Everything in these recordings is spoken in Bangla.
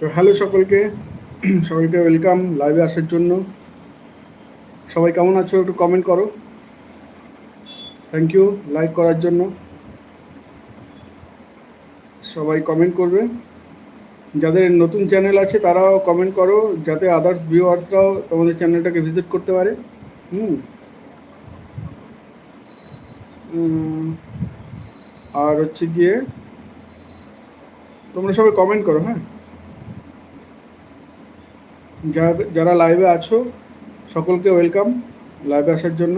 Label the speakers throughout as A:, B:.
A: তো হ্যালো সকলকে। সকলকে ওয়েলকাম লাইভে আসার জন্য। সবাই কেমন আছো একটু কমেন্ট করো। থ্যাংক ইউ লাইক করার জন্য। সবাই কমেন্ট করবে। যাদের নতুন চ্যানেল আছে তারাও কমেন্ট করো, যাতে আদার্স ভিউয়ার্সরাও তোমাদের চ্যানেলটাকে ভিজিট করতে পারে। হুম। আর হচ্ছে গিয়ে তোমরা সবাই কমেন্ট করো হ্যাঁ? যারা লাইভে আছো সকলকে ওয়েলকাম লাইভে আসার জন্য।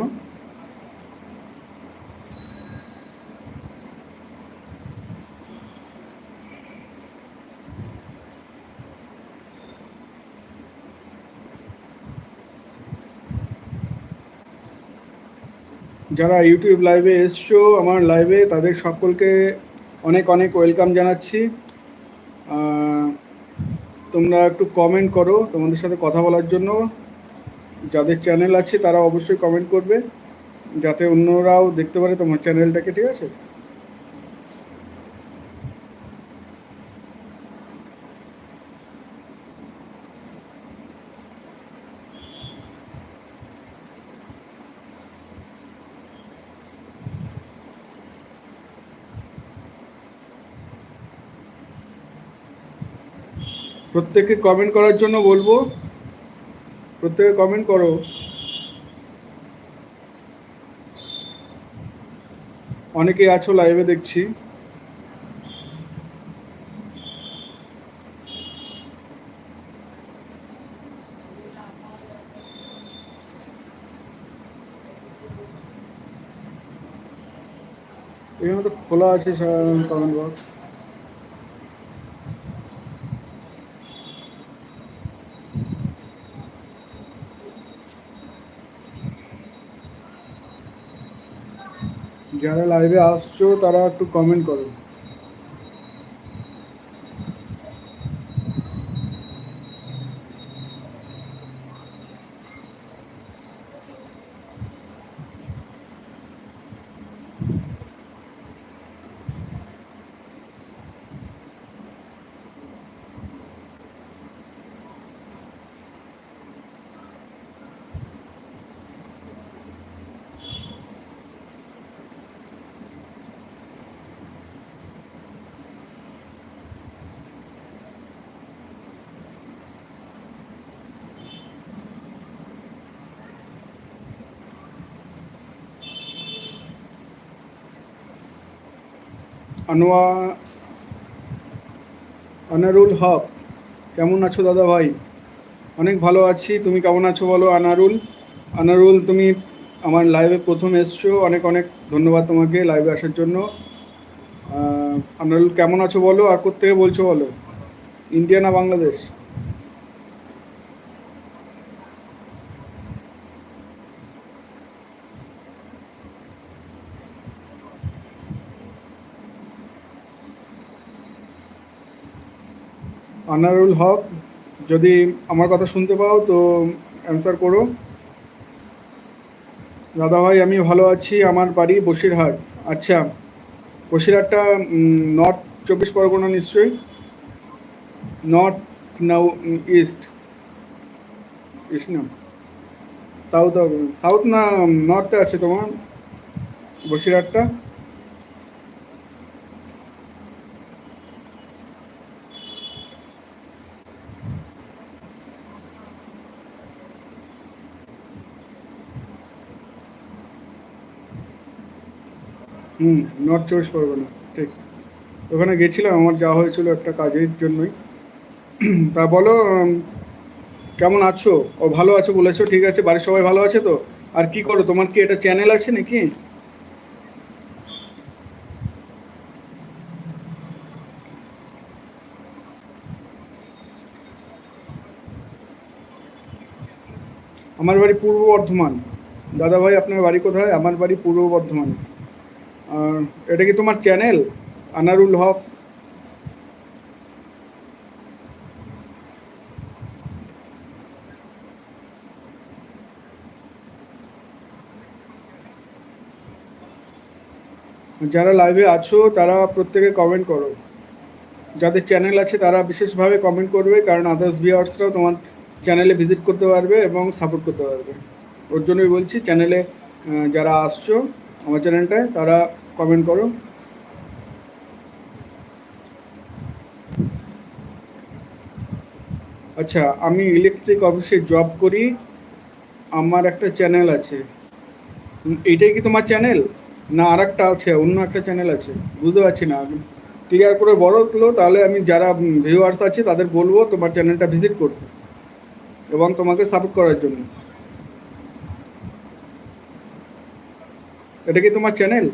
A: যারা ইউটিউব লাইভে এসছো আমার লাইভে তাদের সকলকে অনেক অনেক ওয়েলকাম জানাচ্ছি। আহ, তোমরা একটু কমেন্ট করো তোমাদের সাথে কথা বলার জন্য। যাদের চ্যানেল আছে তারা অবশ্যই কমেন্ট করবে, যাতে অন্যরাও দেখতে পারে তোমার চ্যানেলটাকে ঠিক আছে? প্রত্যেককে কমেন্ট করার জন্য বলব। প্রত্যেকে কমেন্ট করো। অনেকেই আছো লাইভে দেখছি। এখানে তো খোলা আছে কমেন্ট বক্স যারা লাইভে আসছো তারা একটু কমেন্ট করো। আনোয়া, আনারুল হক, কেমন আছো দাদা ভাই? অনেক ভালো আছি, তুমি কেমন আছো বলো? আনারুল আনারুল, তুমি আমার লাইভে প্রথম এসছো, অনেক অনেক ধন্যবাদ তোমাকে লাইভে আসার জন্য। আনারুল, কেমন আছো বলো? আর কোথেকে বলছো বলো? ইন্ডিয়া না বাংলাদেশ আনারুল হক, যদি আমার কথা শুনতে পাও তো অ্যান্সার করো। দাদা ভাই আমি ভালো আছি, আমার বাড়ি বসিরহাট। আচ্ছা বসিরহাটটা নর্থ চব্বিশ পরগনা নিশ্চয়ই? নর্থ না ইস্ট ইস্ট না? সাউথ সাউথ না নর্থে আছে তোমার বসিরহাটটা? হুম নর্থ চব্বিশ পরগনা, ঠিক। ওখানে গেছিলাম, আমার যাওয়া হয়েছিল একটা কাজের জন্যই। তা বলো কেমন আছো? ও ভালো আছো বলেছ, ঠিক আছে, বাড়ির সবাই ভালো আছে তো? আর কি করো, তোমার কি এটা চ্যানেল আছে নাকি? আমার বাড়ি পূর্ব বর্ধমান। দাদা ভাই আপনার বাড়ি কোথায়? আমার বাড়ি পূর্ব বর্ধমান। এটা কি তোমার চ্যানেল আনারুল হক? যারা লাইভে আছো, তারা প্রত্যেকে কমেন্ট করো। যাদের চ্যানেল আছে, তারা বিশেষভাবে কমেন্ট করবে, কারণ আদার্স ভিউয়ার্সরাও তোমার চ্যানেলে ভিজিট করতে পারবে এবং সাপোর্ট করতে পারবে। ওর জন্যই বলছি চ্যানেলে যারা আসছো আমার চ্যানেলটায়, তারা কমেন্ট করো। আচ্ছা আমি ইলেকট্রিক অফিসে জব করি, আমার একটা চ্যানেল আছে। এটাই কি তোমার চ্যানেল না আর একটা আছে, অন্য একটা চ্যানেল আছে। বুঝতে পারছি না। ক্লিয়ার করে বলো তো, তাহলে আমি যারা ভিউয়ার্স আছে, তাদের বলব তোমার চ্যানেলটা ভিজিট করতে এবং তোমাকে সাপোর্ট করার জন্য। এটা কি তোমার চ্যানেল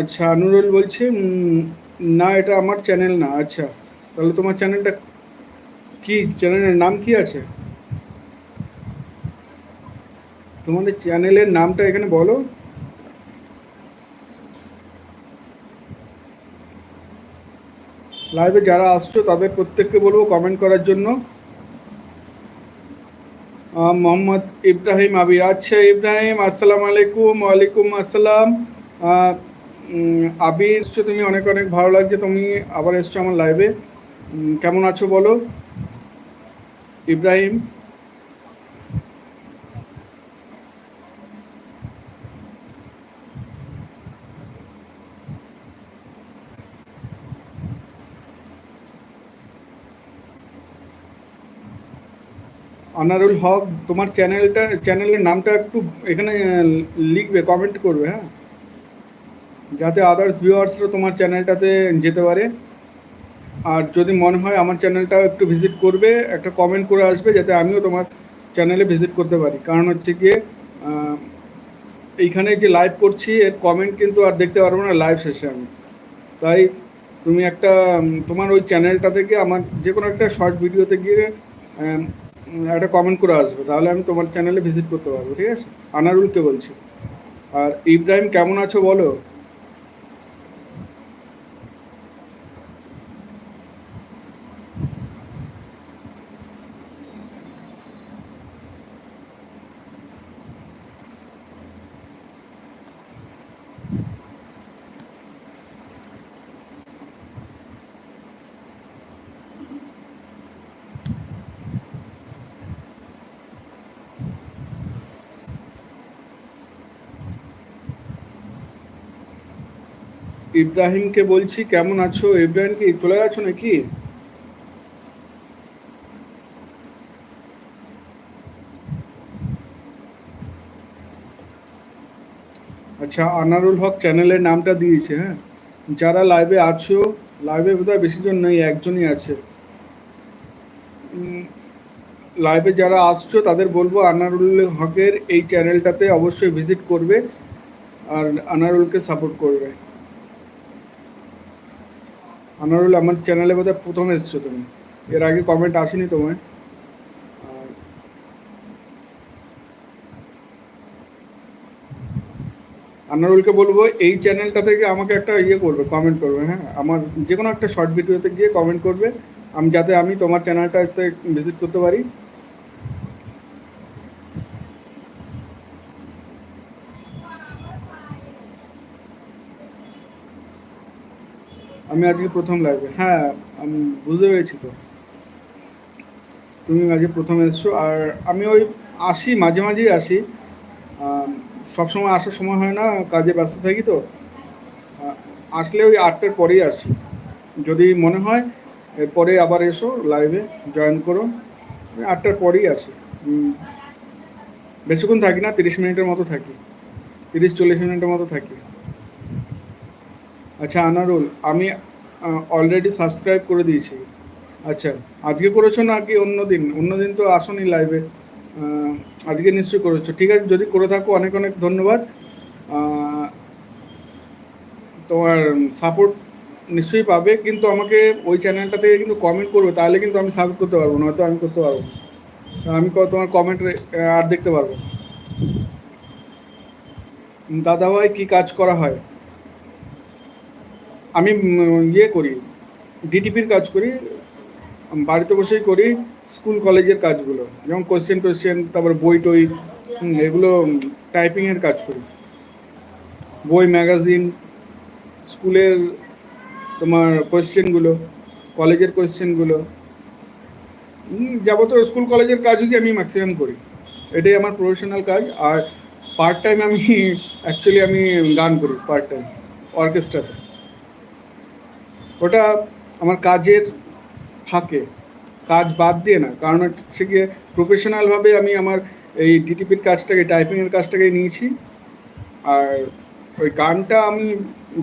A: আচ্ছা আনুরুল বলছে না, এটা আমার চ্যানেল না আচ্ছা। তাহলে তোমার চ্যানেলটা কি চ্যানেলের নাম কি আছে? তোমাদের চ্যানেলের নামটা এখানে বলো। লাইভে যারা আসছো, তাদের প্রত্যেককে বলব কমেন্ট করার জন্য। মোহাম্মদ ইব্রাহিম আবির। আচ্ছা ইব্রাহিম, আসসালামু আলাইকুম, ওয়ালাইকুম আসসালাম। আবির এসছো তুমি, অনেক অনেক ভালো লাগছে, তুমি আবার এসছো আমার লাইভে কেমন আছো বলো? ইব্রাহিম? আনারুল হক, তোমার চ্যানেলটা চ্যানেলের নামটা একটু এখানে লিখবে কমেন্ট করবে হ্যাঁ? যাতে আদার্স ভিউয়ার্সরা তোমার চ্যানেলটাতে যেতে পারে। আর যদি মনে হয় আমার চ্যানেলটাও একটু ভিজিট করবে, একটা কমেন্ট করে আসবে, যাতে আমিও তোমার চ্যানেলে ভিজিট করতে পারি। কারণ হচ্ছে গিয়ে এইখানে যে লাইভ করছি, এর কমেন্ট কিন্তু আর দেখতে পারব না লাইভ শেষে আমি। তাই তুমি একটা তোমার ওই চ্যানেলটা থেকে আমার যে কোনো একটা শর্ট ভিডিওতে গিয়ে একটা কমেন্ট করে আসবে। তাহলে আমি তোমার চ্যানেলে ভিজিট করতে পারব, ঠিক আছে? আনারুলকে বলছি। আর ইব্রাহিম, কেমন আছো বলো? ইব্রাহিমকে বলছি, কেমন আছো? ইব্রাহিম কি চলে গেছো নাকি? আচ্ছা আনারুল হক চ্যানেলের নামটা দিয়েছে হ্যাঁ? যারা লাইভে আছো লাইভে বোধহয় বেশি জন নেই, একজনই আছে। লাইভে যারা আসছো, তাদের বলব আনারুল হকের এই চ্যানেলটাতে অবশ্যই ভিজিট করবে আর আনারুলকে সাপোর্ট করবে। আনারুল, আমার চ্যানেলে বোধ হয় প্রথম এসছো তুমি। এর আগে কমেন্ট আসেনি তোমার আনারুলকে বলব, এই চ্যানেলটা থেকে আমাকে একটা ইয়ে করবে কমেন্ট করবে হ্যাঁ? আমার যে কোনো একটা শর্ট ভিডিওতে গিয়ে কমেন্ট করবে। আমি, যাতে আমি তোমার চ্যানেলটাতে ভিজিট করতে পারি। আমি আজকে প্রথম লাইভে হ্যাঁ আমি বুঝতে পেরেছি তো। তুমি আজকে প্রথম এসছো আর আমি ওই আসি, মাঝে মাঝেই আসি। সবসময় আসার সময় হয় না, কাজে ব্যস্ত থাকি তো। আসলে ওই আটটার পরেই আসি। যদি মনে হয়, এরপরে আবার এসো লাইভে জয়েন করো। আটটার পরেই আসি। বেশিক্ষণ থাকি না, তিরিশ মিনিটের মতো থাকি। তিরিশ চল্লিশ মিনিটের মতো থাকি। আচ্ছা আনারুল, আমি অলরেডি সাবস্ক্রাইব করে দিয়েছি। আচ্ছা আজকে করেছ না কি অন্য দিন? অন্য দিন তো আসোনি লাইভে আজকে নিশ্চয়ই করেছ। ঠিক আছে, যদি করে থাকো, অনেক অনেক ধন্যবাদ। তোমার সাপোর্ট নিশ্চয়ই পাবে, কিন্তু আমাকে ওই চ্যানেলটা থেকে কিন্তু কমেন্ট করবে, তাহলে কিন্তু আমি সাপোর্ট করতে পারব, নয়তো আমি করতে পারব। আমি তোমার কমেন্ট আর দেখতে পারব। দাদাভাই, কি কাজ করা হয়? আমি ইয়ে করি ডিটিপির কাজ করি বাড়িতে বসেই করি স্কুল, কলেজের কাজগুলো, যেমন কোশ্চেন টোশ্চেন তারপর বই টই এগুলো টাইপিংয়ের কাজ করি। বই ম্যাগাজিন স্কুলের তোমার কোয়েশ্চেনগুলো কলেজের কোয়েশ্চেনগুলো যাবতীয় স্কুল, কলেজের কাজই আমি ম্যাক্সিমাম করি। এটাই আমার প্রফেশনাল কাজ, আর পার্ট টাইম আমি অ্যাকচুয়ালি আমি গান করি পার্ট টাইম অর্কেস্ট্রাতে ওটা আমার কাজের ফাঁকে, কাজ বাদ দিয়ে না। কারণ হচ্ছে গিয়ে প্রফেশনালভাবে আমি আমার এই ডিটিপির কাজটাকে টাইপিংয়ের কাজটাকে নিয়েছি। আর ওই গানটা আমি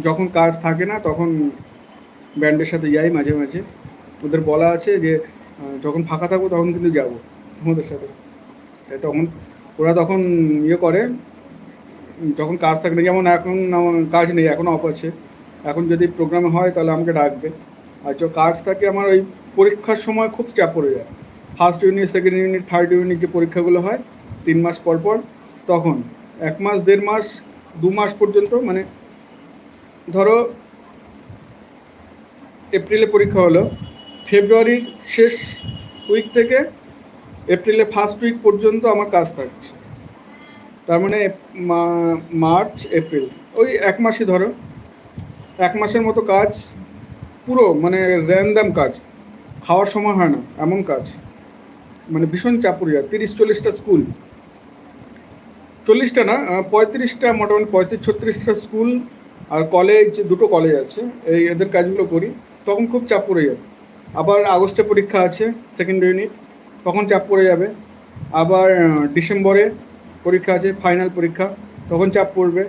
A: যখন কাজ থাকে না, তখন ব্যান্ডের সাথে যাই মাঝে মাঝে। ওদের বলা আছে যে যখন ফাঁকা থাকব তখন কিন্তু যাব তোমাদের সাথে। তখন ওরা তখন ইয়ে করে, যখন কাজ থাকে না, যেমন এখন, কাজ নেই, এখন অফ আছে। এখন যদি প্রোগ্রাম হয়, তাহলে আমাকে ডাকবে। আর যখন কাজ থাকে, আমার ওই পরীক্ষার সময় খুব চাপ পড়ে যায়। First unit second unit third unit যে পরীক্ষাগুলো হয়, তিন মাস পর পর, তখন এক মাস, দেড় মাস, দু মাস পর্যন্ত মানে ধরো এপ্রিলে পরীক্ষা হলো, ফেব্রুয়ারির শেষ উইক থেকে এপ্রিলের ফার্স্ট উইক পর্যন্ত আমার কাজ থাকছে। তার মানে মার্চ, এপ্রিল, ওই এক মাসই ধরো। এক মাসের মতো কাজ, পুরো মানে র্যান্ডাম কাজ। খাওয়ার সময় হয় না, এমন কাজ। মানে ভীষণ চাপ পড়ে যায় তিরিশ, চল্লিশটা স্কুল। চল্লিশটা না পঁয়ত্রিশটা, মোটামুটি পঁয়ত্রিশ, ছত্রিশটা স্কুল আর কলেজ দুটো কলেজ আছে। এই এদের কাজগুলো করি। তখন খুব চাপ পড়ে যাবে আবার আগস্টে পরীক্ষা আছে সেকেন্ড ইউনিট তখন চাপ পড়ে যাবে। আবার ডিসেম্বরে পরীক্ষা আছে ফাইনাল পরীক্ষা। তখন চাপ পড়বে।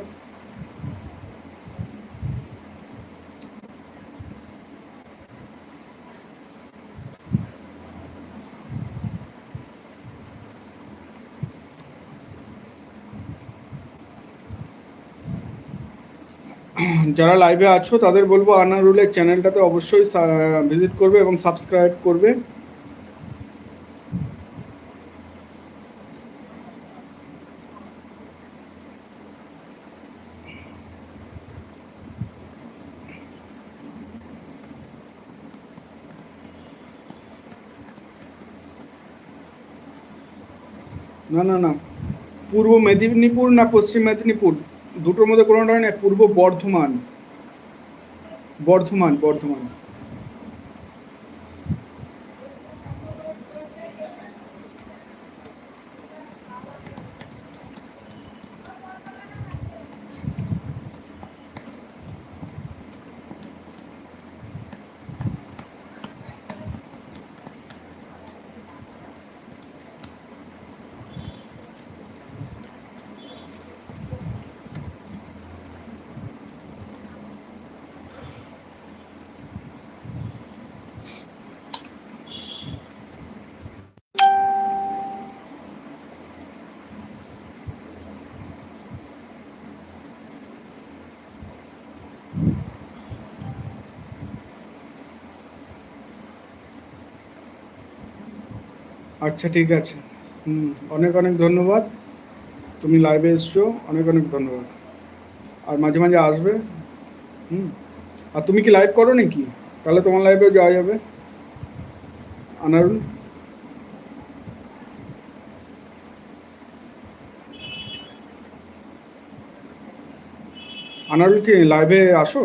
A: যারা লাইভে আছো, তাদের বলব আনারুলের চ্যানেলটাতে অবশ্যই ভিজিট করবে এবং সাবস্ক্রাইব করবে। না না না। পূর্ব মেদিনীপুর না পশ্চিম মেদিনীপুর? দুটোর মধ্যে কোনোটা না পূর্ব বর্ধমান। বর্ধমান বর্ধমান। আচ্ছা ঠিক আছে। হুম, অনেক অনেক ধন্যবাদ। তুমি লাইভে এসছো, অনেক অনেক ধন্যবাদ। আর মাঝে মাঝে আসবে। হুম, আর তুমি কি লাইভ করো নাকি? তাহলে তোমার লাইভেও যাওয়া যাবে। আনারুল? আনারুল কি লাইভে আসো?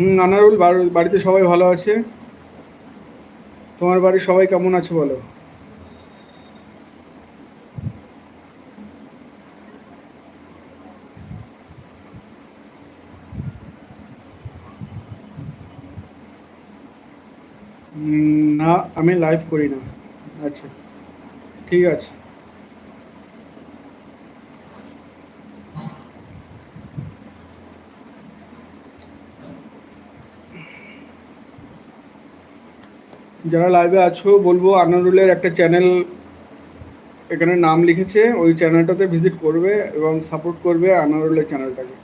A: হুম, আনারুল বাড়িতে সবাই ভালো আছে? তোমার বাড়ির সবাই কেমন আছে বলো? না, আমি লাইভ করি না। আচ্ছা ঠিক আছে। যারা লাইভে আছো, বলব আনারুলের একটা চ্যানেল এখানে নাম লিখেছে। ওই চ্যানেলটাতে ভিজিট করবে এবং সাপোর্ট করবে আনারুলের চ্যানেলটাকে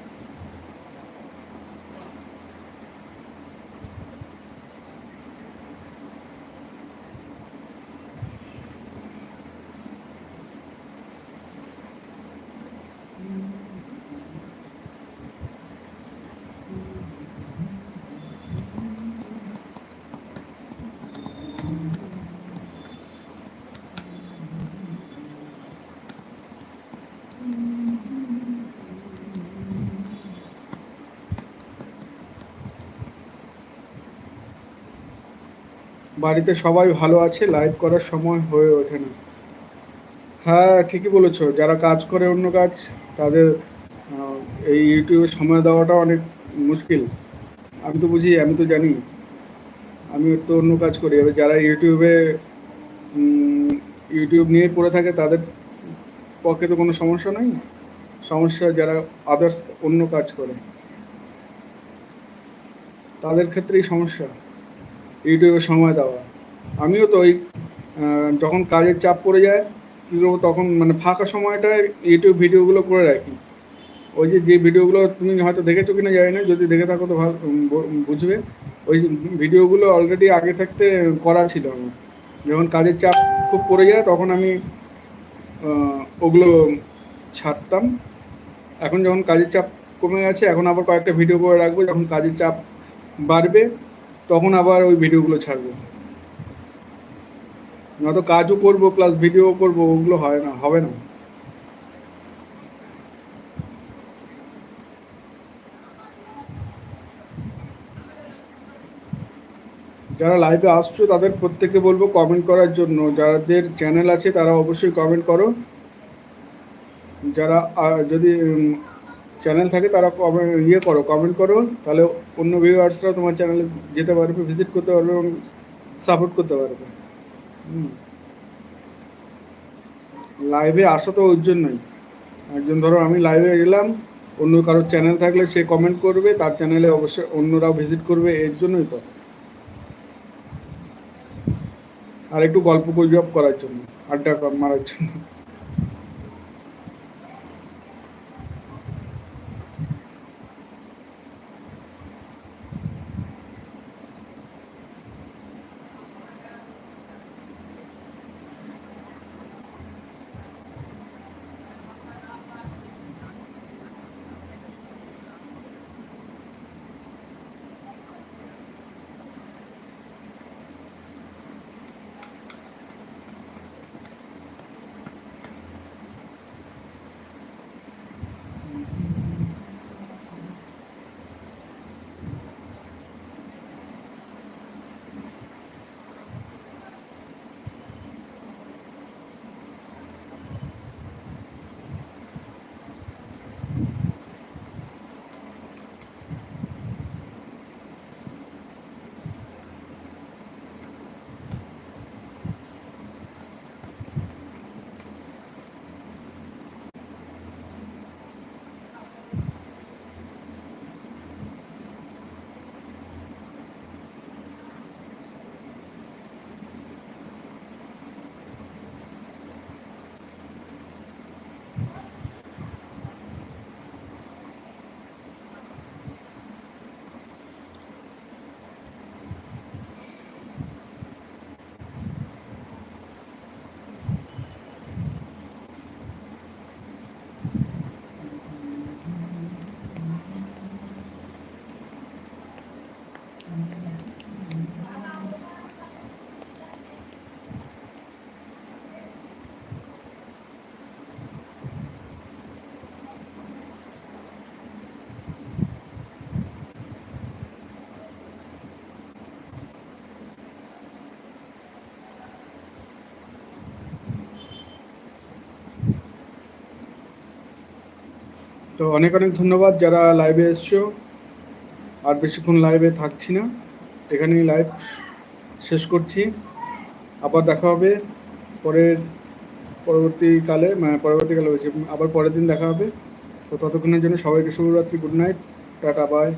A: বাড়িতে সবাই ভালো আছে লাইভ করার সময় হয়ে ওঠে না। হ্যাঁ ঠিকই বলেছ, যারা কাজ করে অন্য কাজ, তাদের এই ইউটিউবে সময় দেওয়াটা অনেক মুশকিল। আমি তো বুঝি, আমি তো জানি। আমি তো অন্য কাজ করি। এবার যারা ইউটিউবে ইউটিউব নিয়ে পড়ে থাকে, তাদের পক্ষে তো কোনো সমস্যা নাই। সমস্যা যারা আদার্স অন্য কাজ করে, তাদের ক্ষেত্রেই সমস্যা। ইউটিউবে সময় দেওয়া। আমিও তো ওই যখন কাজের চাপ পড়ে যায় কী করব তখন মানে ফাঁকা সময়টায় ইউটিউব ভিডিওগুলো করে রাখি। ওই যে যে ভিডিওগুলো তুমি হয়তো দেখেছ কিনা জানি না, যদি দেখে থাকো তো ভালো বুঝবে। ওই ভিডিওগুলো অলরেডি আগে থাকতে করা ছিল আমার। যখন কাজের চাপ খুব পড়ে যায়, তখন আমি ওগুলো ছাড়তাম। এখন যখন কাজের চাপ কমে গেছে, এখন আবার কয়েকটা ভিডিও করে রাখব। যখন কাজের চাপ বাড়বে তখন আবার ওই ভিডিওগুলো ছাড়বো। নয়তো কাজও করব প্লাস ভিডিও করব, ওগুলো হয় না, হবে না। যারা লাইভে আসছো, তাদের প্রত্যেককে বলব কমেন্ট করার জন্য। যাদের চ্যানেল আছে, তারা অবশ্যই কমেন্ট করো। যারা যদি চ্যানেল থাকে, তারা ইয়ে করো কমেন্ট করো, তাহলে অন্য ভিউয়ার্সরা তোমার চ্যানেলে যেতে পারবে ভিজিট করতে পারবে এবং সাপোর্ট করতে পারবে। লাইভে আসো তো ওর জন্যই। একজন ধরো আমি লাইভে গেলাম অন্য কারোর চ্যানেল থাকলে সে কমেন্ট করবে, তার চ্যানেলে অবশ্যই অন্যরাও ভিজিট করবে, এর জন্যই তো। আর একটু গল্প গুজব করার জন্য, আড্ডা মারার জন্য। তো অনেক অনেক ধন্যবাদ যারা লাইভে এসছো। আর বেশিক্ষণ লাইভে থাকছি না। এখানেই লাইভ শেষ করছি। আবার দেখা হবে পরের, পরবর্তীকালে মানে পরবর্তীকালে হয়েছে আবার পরের দিন দেখা হবে। তো ততক্ষণের জন্য সবাইকে শুভরাত্রি গুড নাইট টাটা বাই